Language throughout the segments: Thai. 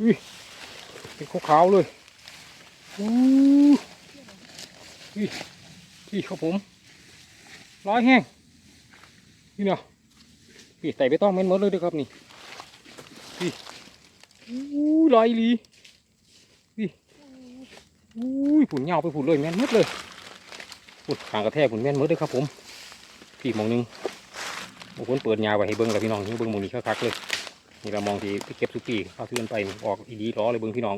อุ้ยเป็นขาวๆเลยอู้อุ้ยพี่ครับผมร้อยแห้งนี่เนาะพี่ไต่ไปต้องเม็นหมดเลยด้วยครับนี่พี่อู้ลอยลีพี่อุ้ยผุนเหงาไปผุนเลยแม่นหมดเลยผุนหางกระแทกผุนแม่นหมดเลยครับผมพี่มองหนึงบางคนเปิดยาไว้ให้เบิ้งแล้วพี่น้องนี่เบิ้งมองนี้คักๆเลย นี่เรามองที่ที่เก็บสุกี้เข้าเทือนไปนี่ออกอีดีล้อเลยเบิ้งพี่น้อง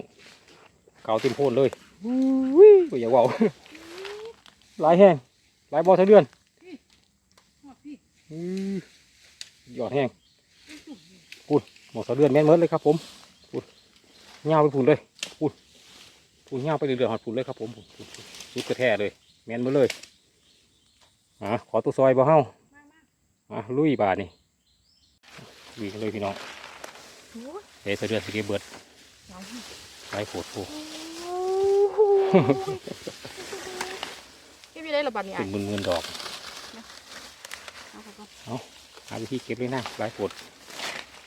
เกาเต็มโพนเลยอุ้ยบ่อยากเว่าหลายแห้งหลายบอเท่าเดือนอื้อยอดแห้งพูดหมดเท่าเดือนแม่นเมิดเลยครับผมพูดเงาไปพูนเลยพูดพูดเงาไปเรื่อยๆหอดพูนเลยครับผมพูดพูดพูดสุดกระแทกเลย แม่นเมิดเลยอะขอตัวซอยบ่เฮาอะลุยบาทนี่วิ่งเลยพี่น้องโอ้ย เดี๋ยวเดือนสิเก็บเบิดเอาไล่โผดโผเก็บอยังไงละบัดนี้เป็นมืนมืนดอกเอาไปก่อนหาวิธีเก็บเลยนะไล่โผด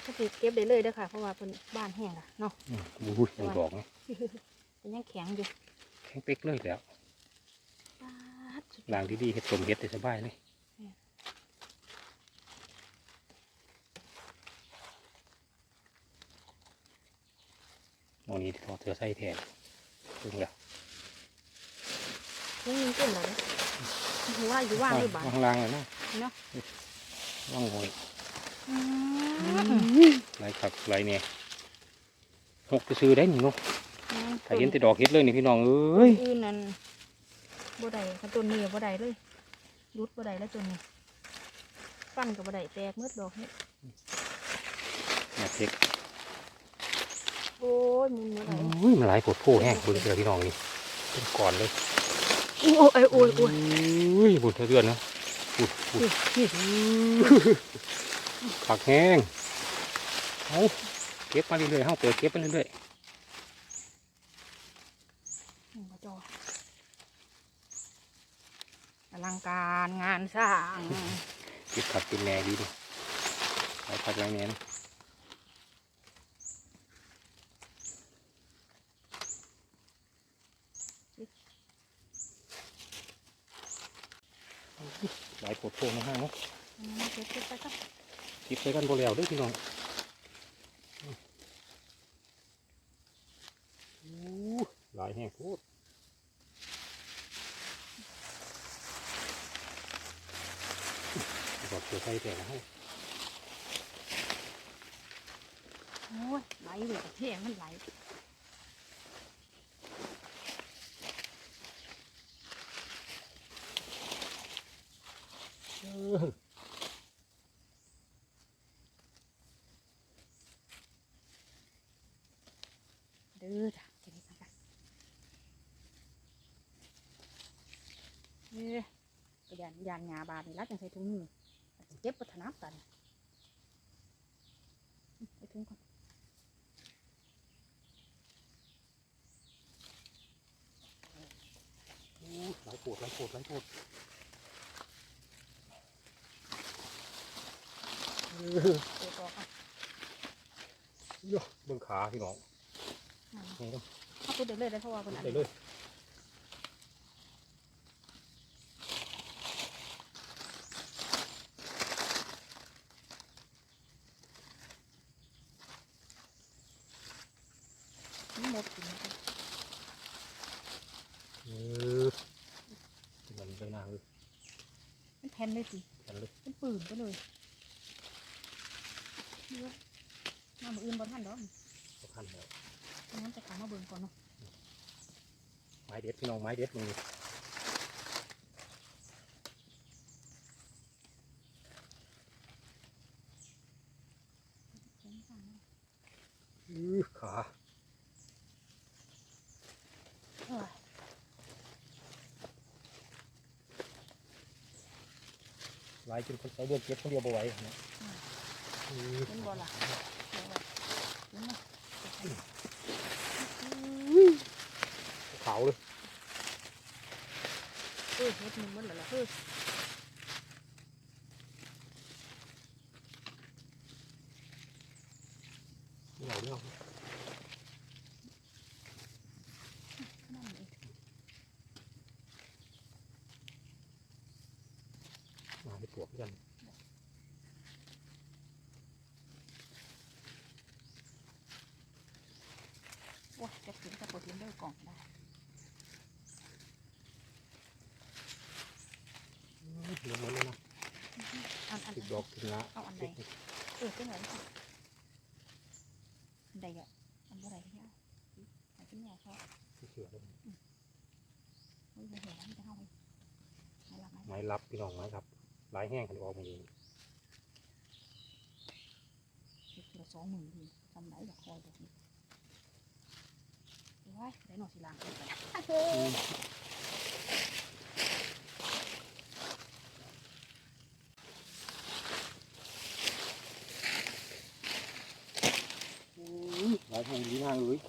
ก็คือเก็บได้เลยเด้อค่ะ เพราะว่าเป็นบ้านแห้งละเนาะอืมอุ้ยดูดอกนะเป็นยังแข็งอยู่แข็งเป๊กเลยแล้วป๊าดสุดล้างดีๆเฮ็ดต้มเฮ็ดได้สบายเลย เนี่ย มองนี้ทอดเธอใส่แทนถึงแล้วยังยิงเต้นเลยหัวอยู่ว่างด้วยบาดวางล่างเลยนะเนาะว่างหอยอืมไหลขักไหลเนี่ยหกจะซื้อได้นี่เนาะถ้าเห็นแต่ดอกเฮ็ดเลยนี่พี่น้องเอ้ยอื่นนั่นบ่ได้ค่ะต้นนี้บ่ได้เลยรุดบ่ได้แล้วต้นนี้ฟันกับบ่ได้แตกเมืดดอกเฮ็ดมาเช็ค โอ้ยมุนบ่ได้อุ้ยมันหลายโผดโพแห้งเบิ่งเจอพี่น้องนี่เป็นก่อนเลยโอ้ยโอ้ยโอ้ยอุ้ยบุญเธอเดือนนะปุดปุดนี่นี่ผักแห้งเอาเก็บมาเรื่อยๆเฮาเปิดเก็บไปเรื่อยนี่บ่จออลังการงานสร้างๆเก็บผักกินแหน่ดีดิหลายผักหลายแหน่นะหลายโผ ดโพนะฮะเนาะอืมเก็บเก็บไปครับเก็บใส่กันบ่แล้วเด้อพี่น้องอู้หลายแห้งโพดบอกเสือใส่แต่ละให้โอ้ยไหลเลยกระเทียมมันไหล เออเด้อจ้ะจะได้ไปกันเอ้ยกระยานยานยาบาดนี่รัดจังใส่ถุงมือเก็บปัถนับตันไปถุงก่อนหลายโพดหลายโพดหลายโพด เออเก็บออกอะเยอะเบิ่งขาพี่น้องนี่ต้องเอาไปเดี๋ยวเลยได้เพราะว่าเป็นอันใส่เลยนี้หมดกินแล้วกันเออมันไปหน้าเลยเป็นแผ่นเลยสิกันเลยเป็นปืนไปเลย นี่วะน้ำอื่นบ่ทันดอกสำคัญแล้วงั้นจะขามาเบิ่งก่อนเนาะไม้เด็ดพี่น้องไม้เด็ดมึงนี่อื้อขาเอ้ยลายจนคนใช้เดือนเก็บคนเดียวบ่ไหวนะอื้อ เป็นบ่ล่ะเดี๋ยวไว้เดี๋ยวนะขาวเลยเฮ้ยเฮ็ดมันหมดแล้วล่ะเฮ้ยเหนียวเหนีย ดอกถึงละเอาอันใดเออเป็นไรค่ะอันใดอะอันบ่ใดเนี่ยอันที่เนี่ยชอบเชื่อเลยเฮ้ยเดี๋ยวมันจะเอาไปไม่รับไหมไม้รับพี่น้องไม้ครับหลายแห้งกันออกมาเองเด็กละสองหมื่นดีทำไรอยากคอยแบบนี้ว้ายได้หน่อยสิลางกันไปายแห้งดีมากเลย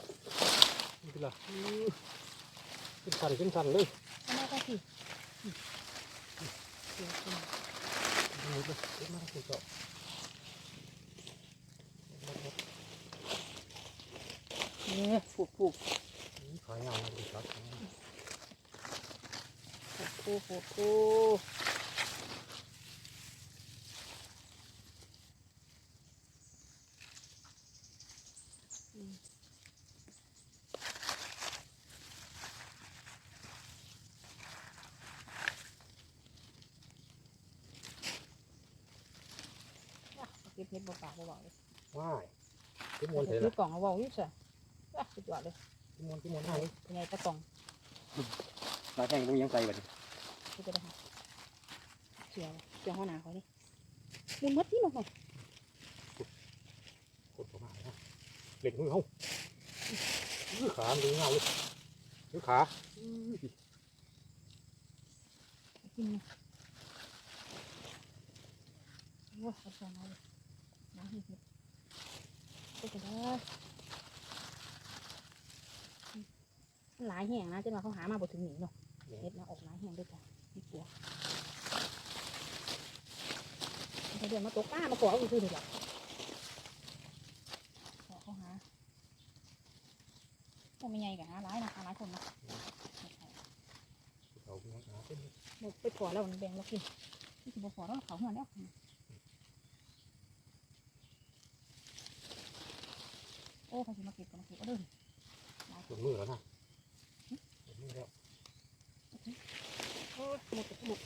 นี่คือละขึ้นสันขึ้นสันเลยทำไมก็สิเดี๋ยวคุณนี่เลยเก็บมาคุณเจาะเนี่ยผูกผูกขายงามเลยครับผูกผูกผูกเก็ บเห็ดบ่ปากบ่เบาเลยว้ายที่มวนเถถือะอกล่องเอาเบาอยู่ซะว้าสุดยอดเลยที่มวนที่มวนห้าเลยเป็นไงตะกล่องหลายแห้งต้องยังไงแบบนี้ที่จะได้หาเสียวเสียวหัวหน้าเขานี่มุนมัดที่ลงหน่อยกดเข้ามานะเล็กมือเขาอื้อขามันดูเงาเลยดูขาอื้อกินเนี่ยโอ้ยเอาสองเอาเลย น้ำเห็ดเห็ดก็จะได้มันหลายแห่งนะจนว่าเขาหามาบ่ถึงหนีเนาะเห็ดนะออกหลายแห่งด้วยจ้ะนี่กลัวเขาเดินมาตกป้ามาขอเอาคือเดี๋ยวขอเขาหาพวกไม่ใหญ่กันหาหลายนะหาหลายคนนะหมดไปขอแล้วมันแบ่งแล้วกินนี่คือบ่ขอแล้วเขาหัวแล้ว โอ้เขาสิมาเก็บกันมาเก็บก็เดินหมดมือแล้วนะหมดมือแล้วโอ้ยหมดหมด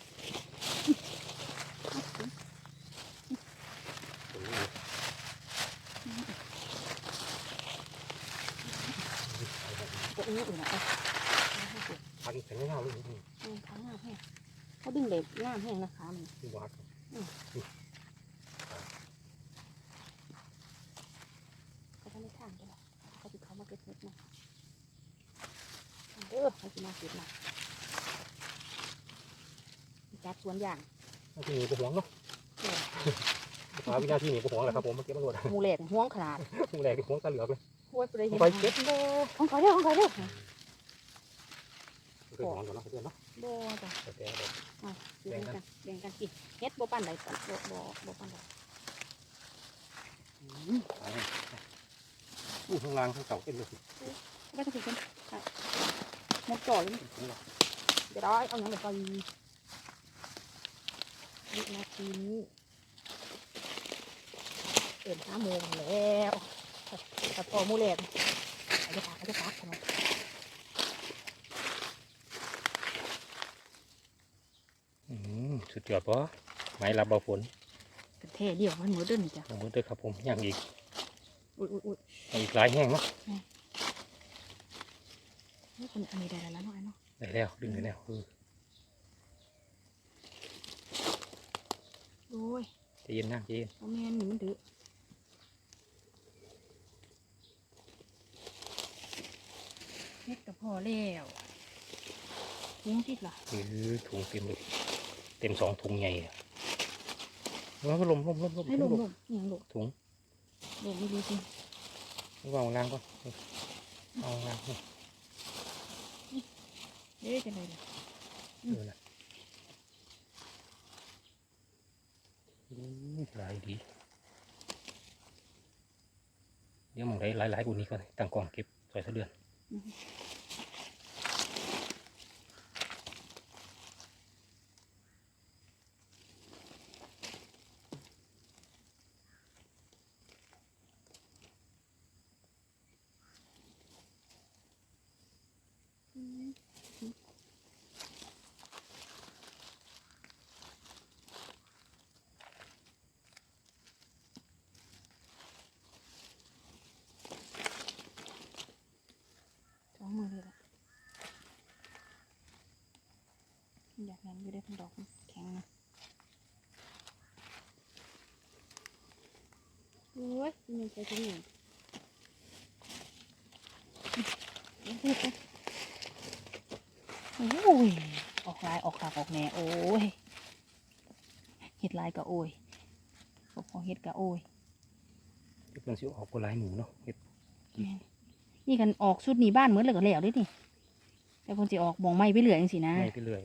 หมดมือปวดอื้ออื่นอะพันแข็งเงาเลยนี่เออขาหน้าแห้งเขาดึงเล็บหน้าแห้งนะคะมันดูวัด เขาจะไม่ทานด้วยเขาจะเขามาเก็บเห็ดมาเออ เขาจะมาเก็บมาจัดสวนอย่างที่นี่ก็หวงเนาะเออหาวินาทีนี้ก็หวงแหละครับผมมาเก็บมาหมดหมูแหลกห่วงขนาดหมูแหลกก็หวงตะเหลือกเลยโอ้ยไปเลยเห็นไปเก็บโบของเขาเด้อของเขาเด้อเคยหวงอยู่เนาะเพื่อนเนาะโบจ้ะแต่แต่แต่แบ่งกันแบ่งกันกินเฮ็ดบ่ปานใดปันบ่บ่บ่ปานใดตายอู้ข้างล่างข้างเก่าเป็นเลยสิก็จะกินกัน หมดจ่อเลยเดี๋ยวได้เอาหยังไปใส่วินาทีนี้เต็มห้าโมงแล้วตัดต่อหมูแหลกอาจจะปากอาจจะปากทำไมอืมสุดยอดปะไม้รับเบาฝนเป็นเท่เดียวมันหมูเดินจ้ะเอามือเด้อครับผมย่างอีกอุ้ยอุ้ยอุ้ยเอาอีกหลายแห้งเนาะนี่ คนอันนี้ได้แล้วเนาะไอ้เนาะได้แล้วดึงได้แล้วเออโอ้ยใจเย็นนะใจเย็นเอาแม่นนี่มันดื้อเฮ็ดกับพอแล้วหุงติดล่ะเออถุงเต็มเลยเต็มสองถุงใหญ่อะว่าลมลมลมลมให้ลมลมอหย่างลมถุงลมไม่ดีจริงวางล่างก่อนเอาล่างก่อน เด้จะได้ล่ะเออนะอืมหลายดีเดี๋ยวมองได้หลายหลายๆกว่านี้ก่อนตั้งกองเก็บสวยเสะเดือน อืม อยากนั้นอยู่ได้เป็นดอกมันแข็งนะโอ้ยมันไปที่ไหนโอ้ยออกลายออกขากออกแหน่โอ้ยเห็ดลายก็โอ้ยพวกของเห็ดก็โอ้ยเพิ่นสิออกกว่าหลายหนูเนาะเฮ็ดแม่นนี่กันออกชุดนี้บ้านเหมือนเลยก็แล้วเด้วยนี่แต่คนจะออกมองไม่ไปเหลือจังสินะไม่ไปเรื่อย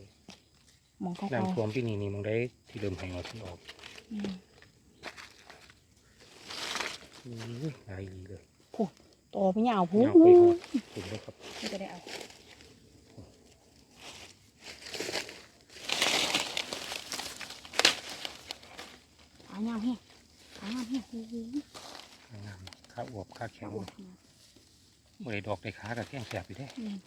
มองเขาน้ำเขาท่วมปีนี้นี่มองได้ที่เริ่มให้ออกที่ออกอืมอุ้ยหลายดีเลยโตไปยาวพูยาวไปหอดถึงแล้วครับนี่ก็ได้เอาหายาวแห้งหายาวแห้งโอ้โหข้างงามข้าอวบข้าแข็งโอ้ยเมื่อไรดอกได้ขากับแข้งแสบอยู่ได้แม่น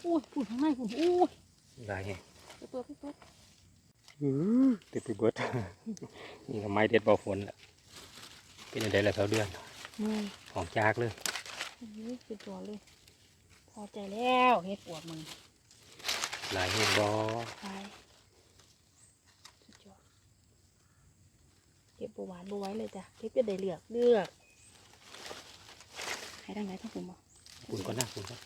โอ้ยพูดข้างในพูดโอ้ยห ลายแฮงไปเปิดไปเปิดอือเต็มไปเบิดนี่ทำไมเด็ดเบาฝนละเป็นยังไงละเสาเดือนนี่หอมจากเลยโอ้ยสุดยอดเลย พอใจแล้วเฮ็ดปวดมึงหลายแห่งบอไปสุดยอดเก็บบัวหวานบัวไว้เลยจ้ะเก็บจะได้เลือกเลือกให้ดังไหนทั้งผมบ่คุณก็น่าคุณก็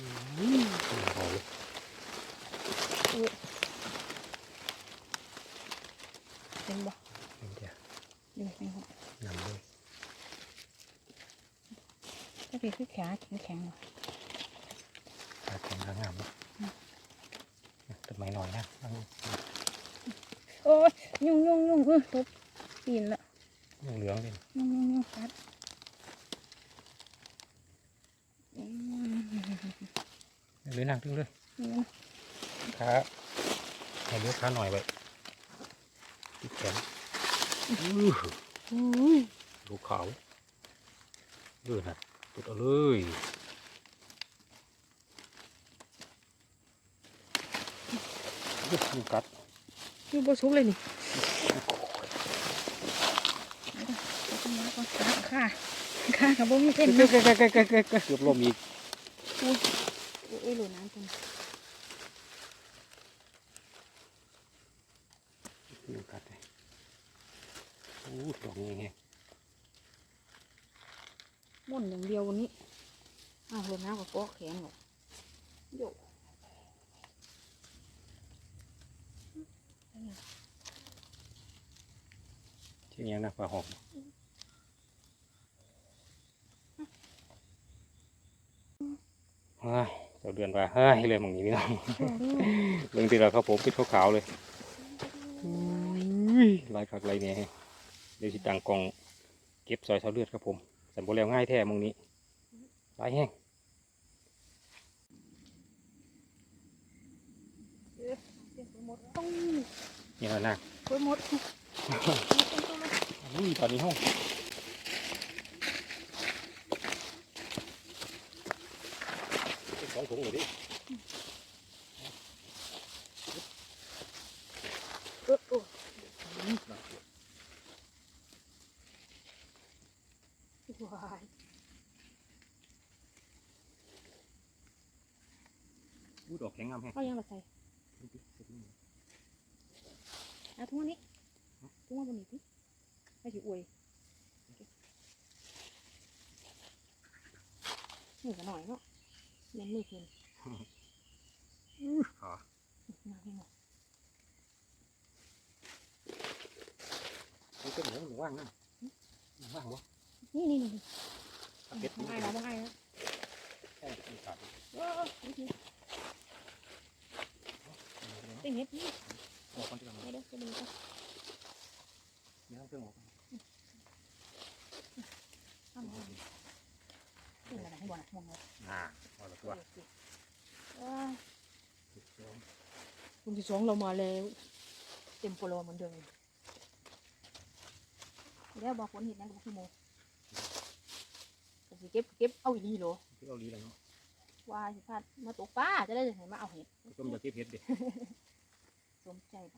อืมหอมเลยเป็นบ่นี่เดียวดูเป็นบ่นำเลยถ้าเป็นคือแข็งแข็งแข็งๆหน่อยขาแข็งขางามเลยต้นไม้หน่อยนะเอาโอ้ยยุ่งยุ่งยุ่งเออตบปีนละเหลืองๆเลยยุ่งยุ่งยุ่งกัดอืม เหลือนั่งตึงเลยนี่มันขาให้เหลือขาหน่อยไว้ติดแขนอื้ออุ้ยดูขาวเดือนะตุดเอาเลยเฮ้ยมันกัดอยู่บ่สุกเลยนี่เอาต้นไม้ก่อนขาขาขากับบ่มีเส้นเกืนะอบเกือบเกือบเกือบเกือบเกือบล้มอีก อุ้ยเอ้ยหลุดน้ำจังมันกัดเลยอู้ดอกนี้ไงมุ่นอย่างเดียววันนี้อ้าวหลุดน้ำกับฟอกแขนหรอโยกเช่นนี้นะปลาหอมเฮ้ย เจ้าเดือนว่าเฮ้ยเลยมึงนี้พี่น้องเรื่องที่เราครับผมปิดขาวๆเลยอุ้ยลายคักลายเนี่ยเดี๋ยวสิตังกล่องเก็บซอยเสาเลือดครับผมสันโบแล้วง่ายแท้มึงนี้ลายแห้งหมดต้องนี่แหละนะไปหมดอุ้ยตอนนี้ห้อง องถุงเลยดิเออโอ้วายอู้ดอกแข็งงามแห้งเอายังละใส่เอาทุ่งอันนี้ทุ่งอันบนนี้สิไม่สิอวยนี่ก็หน่อยเนาะ เล่นมือเพิ่นขามาให้หมดนี่เป็นหมูหนูว่างนะหนูว่างวะนี่นี่นี่ตัดเบ็ดบ้องไอ้แล้วบ้องไอ้แล้วใช่มีขาดเออนี่สิเต็งเฮ็ดนี่ออกคนที่กำลังเดี๋ยวเดี๋ยวจะดูก่อนมีทั้งเครื่องออก ทำอะไรนี่อะไรให้ บ่นะมองเลยอ่าเอาละตัวคุณที่สองเรามาแล้ว เต็มโปโลเหมือนเดิมแล้วบอกฝนเห็นนะบอกพี่โมก็สิเก็บเก็บเอาอีหลีเหรอที่เราลีแล้วเนาะว่าสิพาดมาตกปลาจะได้เห็นมาเอาเห็ดต้มยาเก็บเห็ดเด็ดสมใจไป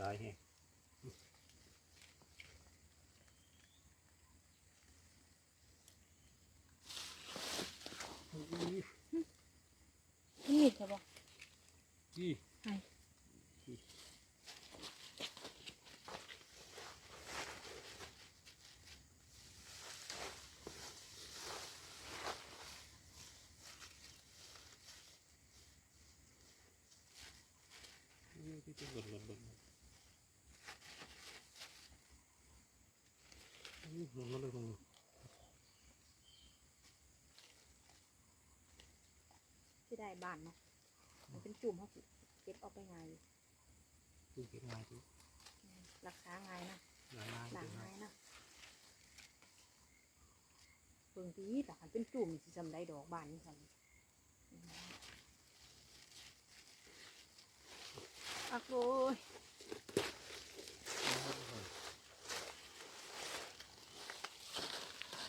来，嘿。 มันมาเลยมึงที่ได้บ้านเนาะมันเป็นจุ่มเขาสิเก็บเอาไปไงายดูเก็บงานดูรักษาง่ายนะงานงานหลังงาง่านยนะเบิ่งดีแต่คันเป็นจุ่มสิจำได้ดอกบานนี่สั่นอักโอย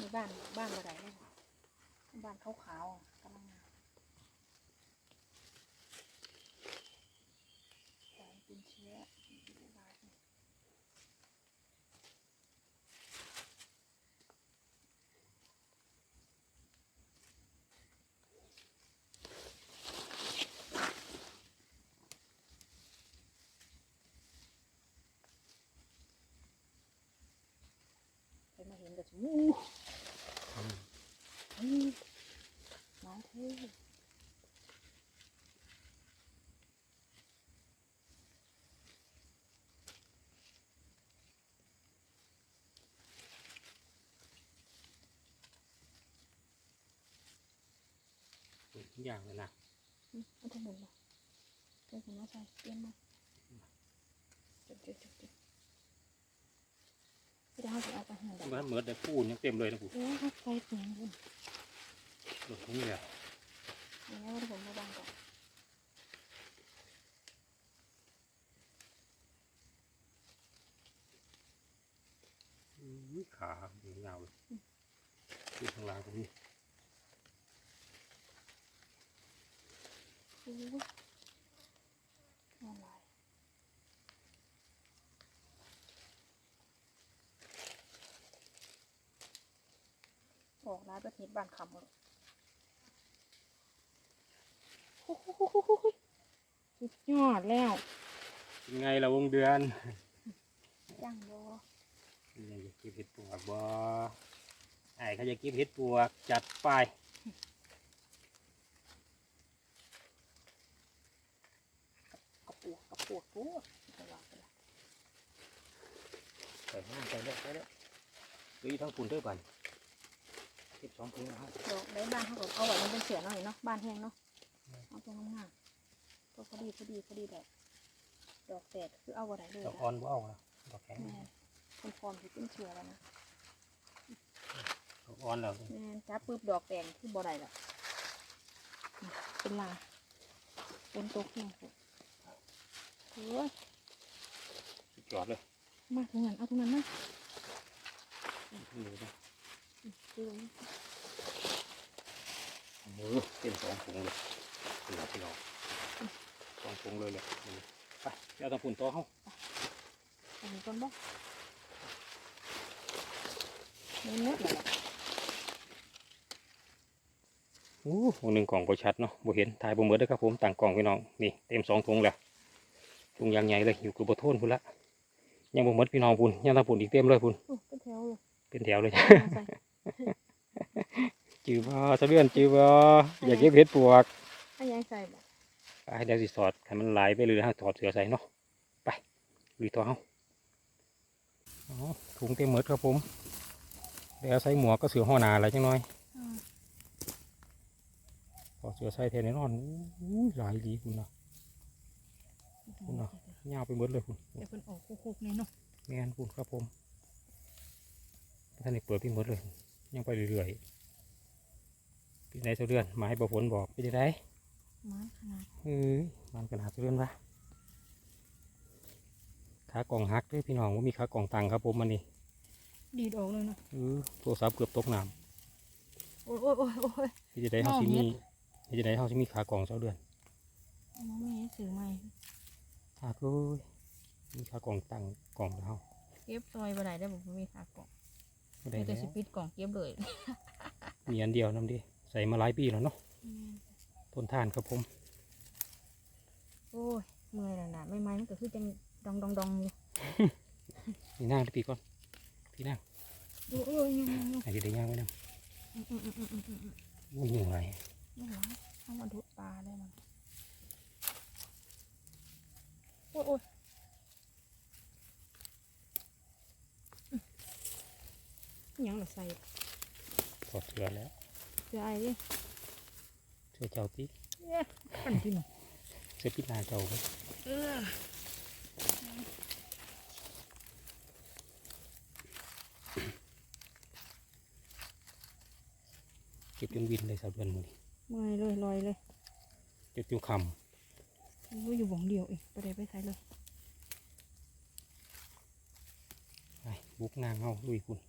มีบ้านบ้านอะไรเนี่ยบ้านขาวๆอะกำลังงามเป็นเชื้อมาเห็นกับชูนี่น้องเท่ ทุก อย่างเลยนะอืมเอาทั้งหมดมาเจ้าคุณว่าใช่เตรียมมาเจ็บเจ็บเจ็บเจ็บไม่ได้เขาจะเอาไปหันดอกมันเหมือนแต่ปูนยังเต็มเลยนะปูเดี๋ยวเขาใส่เตียงคุณหลุดตรงนี้เลยเดี๋ยวว่าผมมาบังก่อนอุ้ยขายาวเลยที่ข้างล่างตรงนี้ อ้ยนอนลายออกร้านประเทศบ้านคำเลยโอ้โหสุดยอดแล้วเป็นไงล่ะวงเดือนจังโบอยากจะเก็บเห็ดปวกบ่ไอ้เขาจะเก็บเห็ดปวกจัดไป ก ระปุกกระปุกโอ้ยจะว่าไปละใส่ห้างใส่แล้วใส่แล้วดูทั้งปุ่นด้วยกันเก็บสองถุงนะครับเดี๋ยวได้บ้านเขาก็เอาไว้มันเป็นเสือหน่อยเนาะบ้านแห้งเนาะเอาตรงงามๆตัวพอดีพอดีพอดีแบบดอกแตกคือเอาอะไรเลยดอกนะอ่อนบ่เอานะดอกแข็งแม่เป็นฟอร์มที่เป็นเชื้อแล้วนะดอกอ่อนแล้วแม่จับปุ๊บดอกแดงคือบ่ได้ละนี่เป็นลาเป็นตกแห้งสุด โอ้ยสุดยอดเลยมาตรงนั้นเอาตรงนั้นมานี่นะดูตรงนี้เออเป็นสองถุงเลยเป็นแบบที่เราสองถุงเลยแหละนี่ไปเอาทั้งปุ่นต่อเขาอันนี้ก่อนบ่เน้นเนื้อเลยล่ะโอ้วงหนึ่งกล่องบ่ชัดเนาะบ่เห็นถ่ายบ่เหมือนเด้อครับผมต่างกล่องพี่น้อง นี่เต็มสองถุงแล้ว ถุงยางใหญ่เลยอยู่กับบ่โทนพุ่นละยังบ่หมดพี่น้องพุ่นยังทั้งปุ่นอีกเต็มเลยพุ่นโอ้เป็นแถวเลยเป็นแถวเลยเอาใส่จือบ่สะเลื่อนจือบ่อยากเก็บเห็ดปวกให้ยายใส่บ่ไปเดี๋ยวสิสอดให้มันไหลไปเลยฮะถอดเสือใส่เนาะไปลุยต่อเฮาอ๋อถุงเต็มหมดครับผมเดี๋ยวใส่หมวกก็เสือห่อหนาอะไรจังน้อยอ่าถอดเสือใส่แทนแน่นอนอู้ยหลายดีคุณนะ คุณเนาะยาวไปหมดเลยคุณเดี๋ยวเพิ่นออกคุกๆเนี่ยเนาะแม่นคุณครับผมท่านนี่เปิดไปหมดเลย ยังไปเรื่อยๆพี่นายเสะเดือนมาให้บฝนบอกไปได้ไดไม้ขนาดเอ้ยมันขนาดเสะเดือนวะขากล่องหักด้วยพี่น้องว่ามีขากล่องตังครับผมมันนี่ดีดออกเลยเนาะเออโทรศัพท์เกือบตกน้โอ้ยโอ้ยโอ้ยโอ้ยำพี่จะได้เฮาสิมองเห็มีนพี่จะได้เฮาสิมีขากล่องเสะเดือนเอามาไม่ให้สื่อใหม่ หากเอ้ยมีขากล่องตังกล่องเฮาเก็บซอยบ่ได้ได้บอกว่ามีขากล่องบ่ได้มีแต่แล้วสิปิดกล่องเก็บเลย มีอันเดียวน้ำดิใส่มาหลายปีแล้วเนาะทนทานครับผม โอ้ยเมื่อยแล้วนะไม่ไหมมันก็คือจังดองดองดองอยู่นี่นั่งพี่ก่อนพี่นั่งดูเอ้ยยังยังยังให้พี่ได้ย่างไว้นั่งอืมอืมอืมอืมอืมอืมอุ้ยเหนื่อยไม่หรอเข้ามาดูปลาได้มันโอ้ยโอ้ย อิห ยังล่ะใส่ถอดเสื้อแล้วเสื้อไอ้ดิเสื้อเจ้าพี่เอ๊ะขันที่หนูเสื้อพี่นาเจ้าเว้ยเออเก็บจนวินเลยสาวเดือนมือนี้เมื่อยเลยลอยเลยจนจุครู้อยู่บ่องเดียวเองไปได้ไปใส่เลยำไปบุกนางเฮาลุยคุณ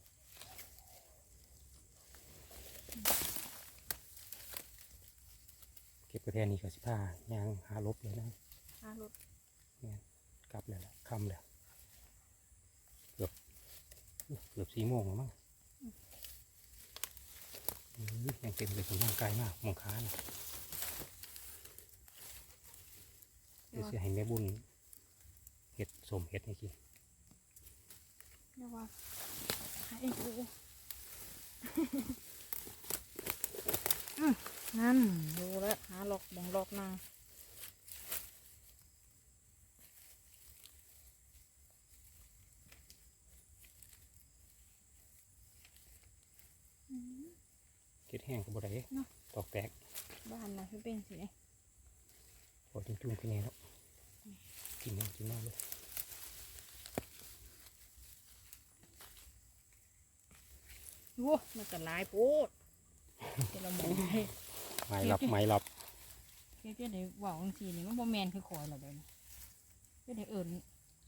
ก็บกระแทนนี่ก็สิผ้ายางหาลบเลยนะหารถกลับแล้วล่ะค่ำแล้วเกือบเกือบสี่โมงแล้วมั้งอื้อยังเต็มเลยผมร่างกายมากมองขาน่ะเดี๋ยวจะให้แม่บุญเห็ดสมเห็ดให้กินเรียกว่าหาเองโอ้อืม นั่นดูแล้วหาหลอกบ่องหลอกนางอืมเห็ดแห้งก็บ่ได้เนาะตอกแตก บ้านนะพี่เป็นสิเนี่ยพอจุ่มจุ่มๆขึ้นแน่แล้วกินมากกินมากเลยโว้มันก็หลายโพดเดี๋ยวเราหมองให้ ไม้หลับไม้หลับเพี่ได้เว่าจังซี่นี่มันบ่แมนคือคอยหรอกเดี๋ยวนี้เพี่ได้เอิญ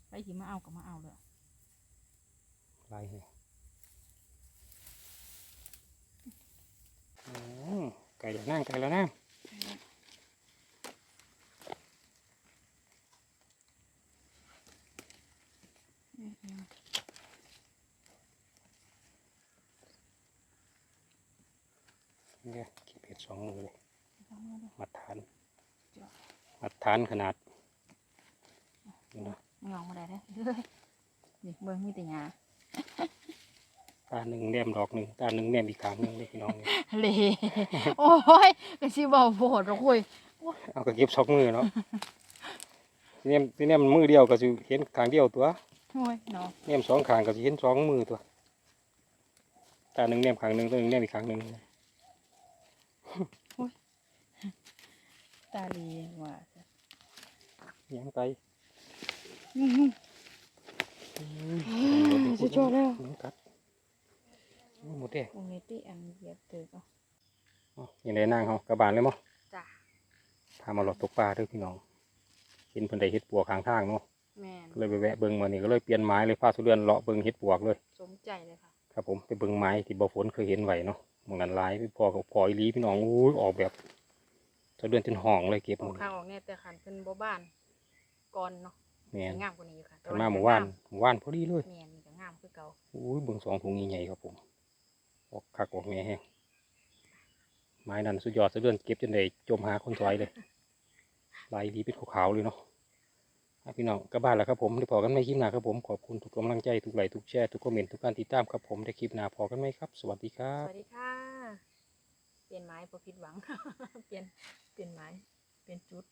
ไปสิมาเอาก็มาเอาเลยลายแห้งอื้อไก่แล้วนั่งไก่แล้วนั่งเนี่ยเก็บเห็ ดสองมือเลยมัดฐานจ้ะมัดฐานขนาดนี่นะไม่ออกมาได้เลยเฮ้ยนี่เบิ่งมีแต่หญ้าตาหนึ่งแนมดอกหนึ่งตาหนึ่งแนมอีกขางหนึ่งเลยพี่น้องเนี่ยเละโอ้ยก็สิเบาโพดหรอกคุยเอาก็เก็บสองมือเนาะทีเนี่ยทีเนี่ยมันมือเดียวก็จะเห็นขางเดียวตัวโอ้ยเนาะแนมสองขางก็จะเห็นสองมือตัวตาหนึ่งแนมขางหนึ่งตัวหนึ่งแนมอีกขางหนึ่ง ตาลีว่ายังไปยุ่งยุ่งสุดยอดแล้วหนูกัดโอ้หมดแดงวงนี้ติอันเหยียบเตือกเอาอ๋อยังไงนั่งเขากระบาลเลยมั้งจ้ะพามาหลอดตกปลาเด้วยพี่น้องเห็นเพิ่นได้เห็ดปัวข้างทางเนาะแม่นก็เลยไปแวะเบิ่งมานี่ก็เลยเปลี่ยนไม้เลยพาสุเรือนเลาะเบิ่งเห็ดปวกเลย สมใจเลยค่ะ ครับผมไปเบิ่งไม้ที่บ่ฝนเคยเห็นไหวเนาะหมองนั้นหลายพอกับพออีหลีพี่น้องอู้ยออกแบบสุเรือนจนห้องเลยเก็บอหอมกดข้างออกเนี่ยแต่ขันเพิ่นบ่บ้านก่อนเนาะแม่นงามกว่านี้อยู่ค่ะขันมาหมู่บ้านหมู่บ้านพอดีเลยแม่นนี่ก็งามคือเก่าอู้ยเบิ่งสองถุงใหญ่ๆครับผมออกคักออกแม่แห้งไม้นั้นสุดยอดสุเรือนเก็บจนได้จมหาคนซอยเลยลายอีหลีเป็นขาวๆเลยเนาะอะ พี่น้องกลับบ้านแล้วครับผมได้พอกันไม่คลิปหน้าครับผมขอบคุณทุกกำลังใจทุกไลค์ทุกแชร์ทุกคอมเมนต์ทุกการติดตามครับผมได้คลิปหน้าพอกันไหมครับ สวัสดีครัสบ วัสดีค่ะ เปลี่ยนไม้พอผิดหวัง เปลี่ยน เปลี่ยนไม้ เปลี่ยนจุด